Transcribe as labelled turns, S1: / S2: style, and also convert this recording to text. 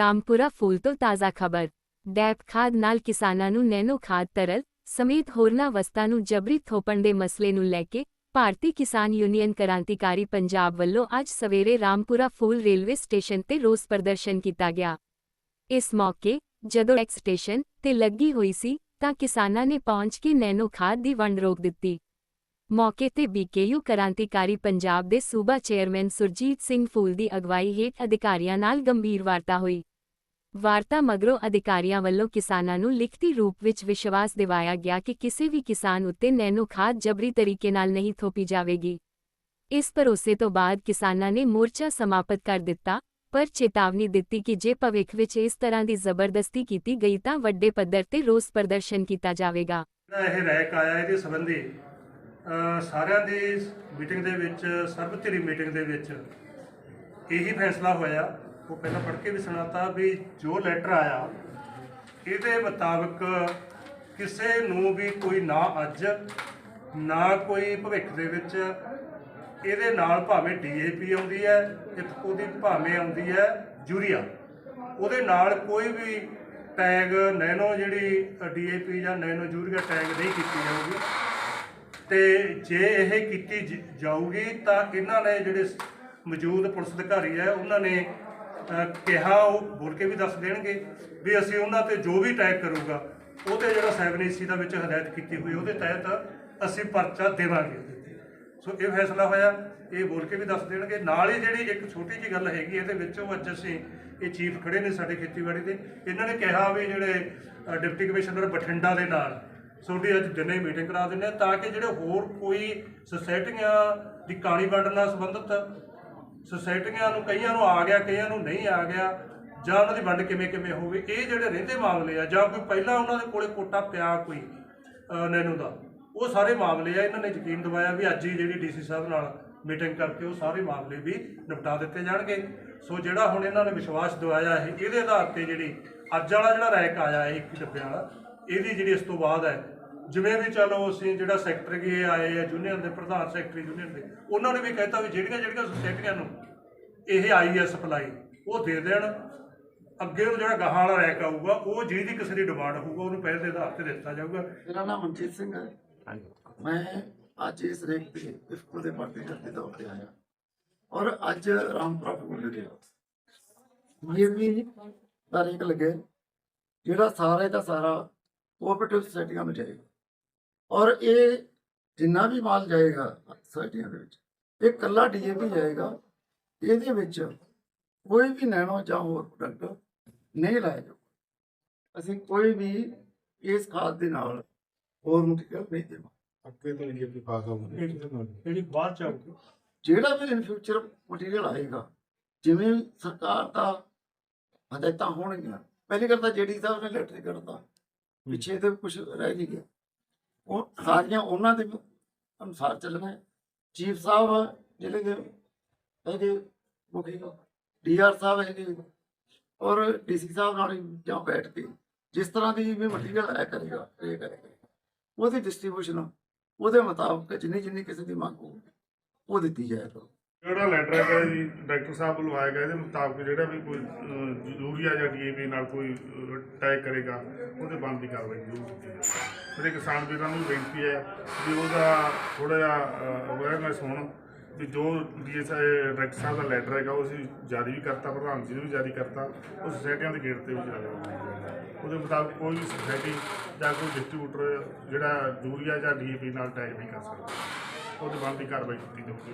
S1: ਰਾਮਪੁਰਾ ਫੂਲ ਤੋਂ ਤਾਜ਼ਾ ਖਬਰ। ਡੈਪ ਖਾਦ ਨਾਲ ਕਿਸਾਨਾਂ ਨੂੰ ਨੈਨੋ ਖਾਦ ਤਰਲ ਸਮੇਤ ਹੋਰਨਾਂ ਵਸਤਾਂ ਨੂੰ ਜਬਰੀ ਥੋਪਣ ਦੇ ਮਸਲੇ ਨੂੰ ਲੈ ਕੇ ਭਾਰਤੀ ਕਿਸਾਨ ਯੂਨੀਅਨ ਕ੍ਰਾਂਤੀਕਾਰੀ ਪੰਜਾਬ ਵੱਲੋਂ ਅੱਜ ਸਵੇਰੇ ਰਾਮਪੁਰਾ ਫੂਲ ਰੇਲਵੇ ਸਟੇਸ਼ਨ ਤੇ ਰੋਸ ਪ੍ਰਦਰਸ਼ਨ ਕੀਤਾ ਗਿਆ। ਇਸ ਮੌਕੇ ਜਦੋਂ ਐਕਸ ਸਟੇਸ਼ਨ ਤੇ ਲੱਗੀ ਹੋਈ ਸੀ ਤਾਂ ਕਿਸਾਨਾਂ ਨੇ ਪਹੁੰਚ ਕੇ ਨੈਨੋ ਖਾਦ ਦੀ ਵੰਡ ਰੋਕ ਦਿੱਤੀ। ਮੌਕੇ ਤੇ ਬੀਕੇਯੂ ਕ੍ਰਾਂਤੀਕਾਰੀ ਪੰਜਾਬ ਦੇ ਸੂਬਾ ਚੇਅਰਮੈਨ ਸੁਰਜੀਤ ਸਿੰਘ ਫੂਲ ਦੀ ਅਗਵਾਈ ਹੇਠ ਅਧਿਕਾਰੀਆਂ ਨਾਲ ਗੰਭੀਰ ਵਾਰਤਾ ਹੋਈ। ਵਾਰਤਾ ਮਗਰੋਂ ਅਧਿਕਾਰੀਆਂ ਵੱਲੋਂ ਕਿਸਾਨਾਂ ਨੂੰ ਲਿਖਤੀ ਰੂਪ ਵਿੱਚ ਵਿਸ਼ਵਾਸ ਦਿਵਾਇਆ ਗਿਆ ਕਿ ਕਿਸੇ ਵੀ ਕਿਸਾਨ ਉੱਤੇ ਨੈਨੋ ਖਾਦ ਜਬਰੀ ਤਰੀਕੇ ਨਾਲ ਨਹੀਂ ਥੋਪੀ ਜਾਵੇਗੀ। ਇਸ ਭਰੋਸੇ ਤੋਂ ਬਾਅਦ ਕਿਸਾਨਾਂ ਨੇ ਮੋਰਚਾ ਸਮਾਪਤ ਕਰ ਦਿੱਤਾ, ਪਰ ਚੇਤਾਵਨੀ ਦਿੱਤੀ ਕਿ ਜੇ ਭਵਿੱਖ ਵਿੱਚ ਇਸ ਤਰ੍ਹਾਂ ਦੀ ਜ਼ਬਰਦਸਤੀ ਕੀਤੀ ਗਈ ਤਾਂ ਵੱਡੇ ਪੱਧਰ ਤੇ ਰੋਸ ਪ੍ਰਦਰਸ਼ਨ ਕੀਤਾ ਜਾਵੇਗਾ।
S2: ਇਹ ਰੈਕ ਆਇਆ ਇਹਦੇ ਸੰਬੰਧੀ ਸਾਰਿਆਂ ਦੀ ਮੀਟਿੰਗ ਦੇ ਵਿੱਚ, ਸਰਬਧਿਰੀ ਮੀਟਿੰਗ ਦੇ ਵਿੱਚ ਇਹੀ ਫੈਸਲਾ ਹੋਇਆ। ਉਹ ਪਹਿਲਾਂ ਪੜ੍ਹ ਕੇ ਵੀ ਸੁਣਾਤਾ ਵੀ ਜੋ ਲੈਟਰ ਆਇਆ, ਇਹਦੇ ਮੁਤਾਬਕ ਕਿਸੇ ਨੂੰ ਵੀ ਕੋਈ ਨਾ ਅੱਜ, ਨਾ ਕੋਈ ਭਵਿੱਖ ਦੇ ਵਿੱਚ ਇਹਦੇ ਨਾਲ ਭਾਵੇਂ ਡੀਏਪੀ ਆਉਂਦੀ ਹੈ ਤੇ ਉਹਦੀ ਭਾਵੇਂ ਆਉਂਦੀ ਹੈ ਯੂਰੀਆ। ਉਹਦੇ ਨਾਲ ਕੋਈ ਵੀ ਟੈਗ ਨੈਨੋ ਜਿਹੜੀ ਡੀਏਪੀ ਜਾਂ ਨੈਨੋ ਯੂਰੀਆ ਟੈਗ ਨਹੀਂ ਕੀਤੀ ਜਾਊਗੀ। ਤੇ ਜੇ ਇਹ ਕੀਤੀ ਜਾਊਗੀ ਤਾਂ ਇਹਨਾਂ ਨੇ ਜਿਹੜੇ ਮੌਜੂਦ ਪੁਲਿਸ ਅਧਿਕਾਰੀ ਹੈ, ਉਹਨਾਂ ਨੇ ਕਿਹਾ, ਉਹ ਬੋਲ ਕੇ ਵੀ ਦੱਸ ਦੇਣਗੇ ਵੀ ਅਸੀਂ ਉਹਨਾਂ ਤੇ ਜੋ ਵੀ ਅਟੈਕ ਕਰੂਗਾ ਉਹਤੇ ਜਿਹੜਾ 7AC ਦਾ ਵਿੱਚ ਹਦਾਇਤ ਕੀਤੀ ਹੋਈ, ਉਹਦੇ ਤਹਿਤ ਅਸੀਂ ਪਰਚਾ ਦੇਵਾਂਗੇ ਉਹਦੇ ਤੇ। ਸੋ ਇਹ ਫੈਸਲਾ ਹੋਇਆ, ਇਹ ਬੋਲ ਕੇ ਵੀ ਦੱਸ ਦੇਣਗੇ ਨਾਲ ਹੀ ਜਿਹੜੀ ਇੱਕ ਛੋਟੀ ਜਿਹੀ ਗੱਲ ਹੈਗੀ, ਇਹਦੇ ਵਿੱਚ ਉਹ ਅੱਜ ਅਸੀਂ ਇਹ ਚੀਫ ਖੜੇ ਨੇ ਸਾਡੇ ਖੇਤੀਬਾੜੀ ਦੇ ਇਹਨਾਂ ਨੇ ਕਿਹਾ ਵੀ ਜਿਹੜੇ ਡਿਪਟੀ ਕਮਿਸ਼ਨਰ ਬਠਿੰਡਾ ਦੇ ਨਾਲ ਤੁਹਾਡੀ ਅੱਜ ਦਿਨੇ ਮੀਟਿੰਗ ਕਰਾ ਦਿੰਦੇ ਆ, ਤਾਂ ਕਿ ਜਿਹੜੇ ਹੋਰ ਕੋਈ ਸੁਸਾਇਟੀਆਂ ਦੀ ਕਾਲੀ ਵੰਡਣ ਨਾਲ ਸੰਬੰਧਿਤ ਸੁਸਾਇਟੀਆਂ ਨੂੰ, ਕਈਆਂ ਨੂੰ ਆ ਗਿਆ, ਕਈਆਂ ਨੂੰ ਨਹੀਂ ਆ ਗਿਆ। ਜਾਂ ਉਹਨਾਂ ਦੀ ਵੰਡ ਕਿਵੇਂ ਕਿਵੇਂ ਹੋਵੇ, ਇਹ ਜਿਹੜੇ ਰਹਿੰਦੇ ਮਾਮਲੇ ਆ, ਜਾਂ ਕੋਈ ਪਹਿਲਾਂ ਉਹਨਾਂ ਦੇ ਕੋਲੇ ਕੋਟਾ ਪਿਆ ਕੋਈ ਨੈਨੂ ਦਾ, ਉਹ ਸਾਰੇ ਮਾਮਲੇ ਆ। ਇਹਨਾਂ ਨੇ ਯਕੀਨ ਦਿਵਾਇਆ ਵੀ ਅੱਜ ਹੀ ਜਿਹੜੀ ਡੀਸੀ ਸਾਹਿਬ ਨਾਲ ਮੀਟਿੰਗ ਕਰਕੇ ਉਹ ਸਾਰੇ ਮਾਮਲੇ ਵੀ ਨਿਪਟਾ ਦਿੱਤੇ ਜਾਣਗੇ। ਸੋ ਜਿਹੜਾ ਹੁਣ ਇਹਨਾਂ ਨੇ ਵਿਸ਼ਵਾਸ ਦਿਵਾਇਆ ਹੈ ਇਹਦੇ ਆਧਾਰ ਤੇ ਜਿਹੜੀ ਅੱਜ ਵਾਲਾ ਜਿਹੜਾ ਰੈਕ ਆਇਆ ਹੈ 21 ਡੱਬਿਆਂ ਵਾਲਾ, ਇਹਦੀ ਜਿਹੜੀ ਇਸ ਤੋਂ ਬਾਅਦ ਹੈ ਜਿਵੇਂ ਵੀ ਚਲੋ ਅਸੀਂ ਜਿਹੜਾ ਸੈਕਟਰੀ ਆਏ ਆ ਯੂਨੀਅਨ ਦੇ ਪ੍ਰਧਾਨ ਸੈਕਟਰੀ ਯੂਨੀਅਨ ਦੇ ਉਹਨਾਂ ਨੇ ਵੀ ਕਹਿਤਾ ਵੀ ਜਿਹੜੀਆਂ ਜਿਹੜੀਆਂ ਸੁਸਾਇਟੀਆਂ ਨੂੰ ਇਹ ਆਈ ਹੈ ਸਪਲਾਈ ਉਹ ਦੇ ਦੇਣ। ਅੱਗੇ ਉਹ ਜਿਹੜਾ ਗਾਹਾਂ ਵਾਲਾ ਰੈਕ ਆਊਗਾ ਉਹ ਜਿਹਦੀ ਕਿਸੇ ਦੀ ਡਿਮਾਂਡ ਹੋਊਗਾ ਉਹਨੂੰ ਪਹਿਲ ਦੇ ਆਧਾਰ ਤੇ ਦਿੱਤਾ ਜਾਊਗਾ।
S3: ਮੇਰਾ ਨਾਮ ਮਨਜੀਤ ਸਿੰਘ ਹੈ। ਮੈਂ ਅੱਜ ਇਸ ਰੇਕ ਤੇ ਇਫਕੋ ਦੇ ਪਾਰਟੀ ਦੇ ਤੌਰ ਤੇ ਆਇਆ। ਔਰ ਅੱਜ ਰਾਮਪੁਰਾ ਫੂਲ ਲੱਗੇ ਇਹ ਵੀ ਤਾਰੀਖ ਲੱਗੇ। ਜਿਹੜਾ ਸਾਰੇ ਦਾ ਸਾਰਾ ਕੋਆਪਰੇਟਿਵ ਸੋਸਾਇਟੀਆਂ ਨੂੰ ਜਾਏਗਾ ਔਰ ਇਹ ਜਿੰਨਾ ਵੀ ਮਾਲ ਜਾਏਗਾ ਸੋਸਾਇਟੀਆਂ ਦੇ ਵਿੱਚ ਇਹ ਕੱਲਾ ਡੀਏਪੀ ਜਾਏਗਾ ਇਹਦੇ ਵਿੱਚ ਕੋਈ ਵੀ ਨੈਣੋ ਜਾਂ ਹੋਰ ਪ੍ਰੋਡਕਟ ਨਹੀਂ ਲਾਇਆ ਜਾਊਗਾ। ਅਸੀਂ ਕੋਈ ਵੀ ਇਸ ਖਾਦ ਦੇ ਨਾਲ ਹੋਰ ਮਟੀਰੀਅਲ ਨਹੀਂ ਦੇਵਾਂ
S4: ਅੱਗੇ ਤੋਂ ਵੀ ਪਾਸ ਆਉਂਦੇ
S2: ਜਿਹੜੀ ਬਾਅਦ ਚ ਆਊਗੀ।
S3: ਜਿਹੜਾ ਵੀ ਇਨ ਫਿਊਚਰ ਮਟੀਰੀਅਲ ਆਏਗਾ ਜਿਵੇਂ ਸਰਕਾਰ ਦਾ ਹਦਾਇਤਾਂ ਹੋਣਗੀਆਂ ਪਹਿਲੀ ਗੱਲ ਤਾਂ ਜਿਹੜੀ ਸਾਹਿਬ ਨੇ ਲੈਟਰ ਕਰਤਾ ਪਿੱਛੇ ਤੇ ਕੁਝ ਰਹਿ ਨਹੀਂ ਗਿਆ। ਉਹ ਸਾਰੀਆਂ ਉਹਨਾਂ ਦੇ ਅਨੁਸਾਰ ਚੱਲਣਾ ਚੀਫ ਸਾਹਿਬ ਜਿਹੜੇ ਦੇ ਇਹਦੇ ਮੁਖੀ ਡੀਆਰ ਸਾਹਿਬ ਹੈਗੇ। ਔਰ ਡੀਸੀ ਸਾਹਿਬ ਨਾਲ ਹੀ ਜਾਂ ਬੈਠ ਕੇ ਜਿਸ ਤਰ੍ਹਾਂ ਦੀ ਵੀ ਮਟੀਰੀਅਲ ਆਇਆ ਕਰੇਗਾ, ਇਹ ਕਰੇਗਾ। ਉਹਦੀ ਡਿਸਟ੍ਰੀਬਿਊਸ਼ਨ ਉਹਦੇ ਮੁਤਾਬਕ ਜਿੰਨੀ ਜਿੰਨੀ ਕਿਸੇ ਦੀ ਮੰਗ ਹੋਊਗੀ, ਉਹ ਦਿੱਤੀ ਜਾਏਗਾ।
S4: ਜਿਹੜਾ ਲੈਟਰ ਹੈਗਾ ਜੀ ਡਾਇਰੈਕਟਰ ਸਾਹਿਬ ਵੱਲੋਂ ਆਇਆ ਗਿਆ ਇਹਦੇ ਮੁਤਾਬਕ ਜਿਹੜਾ ਵੀ ਕੋਈ ਅਹ, ਯੂਰੀਆ ਜਾਂ ਡੀਏਪੀ ਨਾਲ ਕੋਈ ਟੈਗ ਕਰੇਗਾ ਉਹਦੇ ਬੰਦ ਦੀ ਕਾਰਵਾਈ ਜ਼ਰੂਰ ਕੀਤੀ ਜਾਵੇ। ਮੇਰੇ ਕਿਸਾਨ ਵੀਰਾਂ ਨੂੰ ਵੀ ਬੇਨਤੀ ਹੈ ਵੀ ਉਹਦਾ ਥੋੜਾ ਜਿਹਾ ਅਵੇਅਰਨੈਸ ਹੋਣ ਵੀ ਜੋ ਡੀਐਸਆਈ ਡਾਇਰੈਕਟਰ ਸਾਹਿਬ ਦਾ ਲੈਟਰ ਹੈਗਾ ਉਹ ਅਸੀਂ ਜਾਰੀ ਵੀ ਕਰਤਾ ਪ੍ਰਧਾਨ ਜੀ ਨੂੰ ਵੀ ਜਾਰੀ ਕਰਤਾ ਉਹ ਸੋਸਾਇਟੀਆਂ ਦੇ ਗੇਟ ਤੇ ਵੀ ਜਾਰੀ ਉਹਦੇ ਮੁਤਾਬਕ ਕੋਈ ਵੀ ਸੋਸਾਇਟੀ ਜਾਂ ਕੋਈ ਡਿਸਟ੍ਰੀਬਿਊਟਰ ਜਿਹੜਾ ਯੂਰੀਆ ਜਾਂ ਡੀਏਪੀ ਨਾਲ ਟੈਗ ਨਹੀਂ ਕਰ ਸਕਦਾ ਉਹਦੇ ਬੰਦ ਦੀ ਕਾਰਵਾਈ ਕੀਤੀ ਜਾਊਗੀ।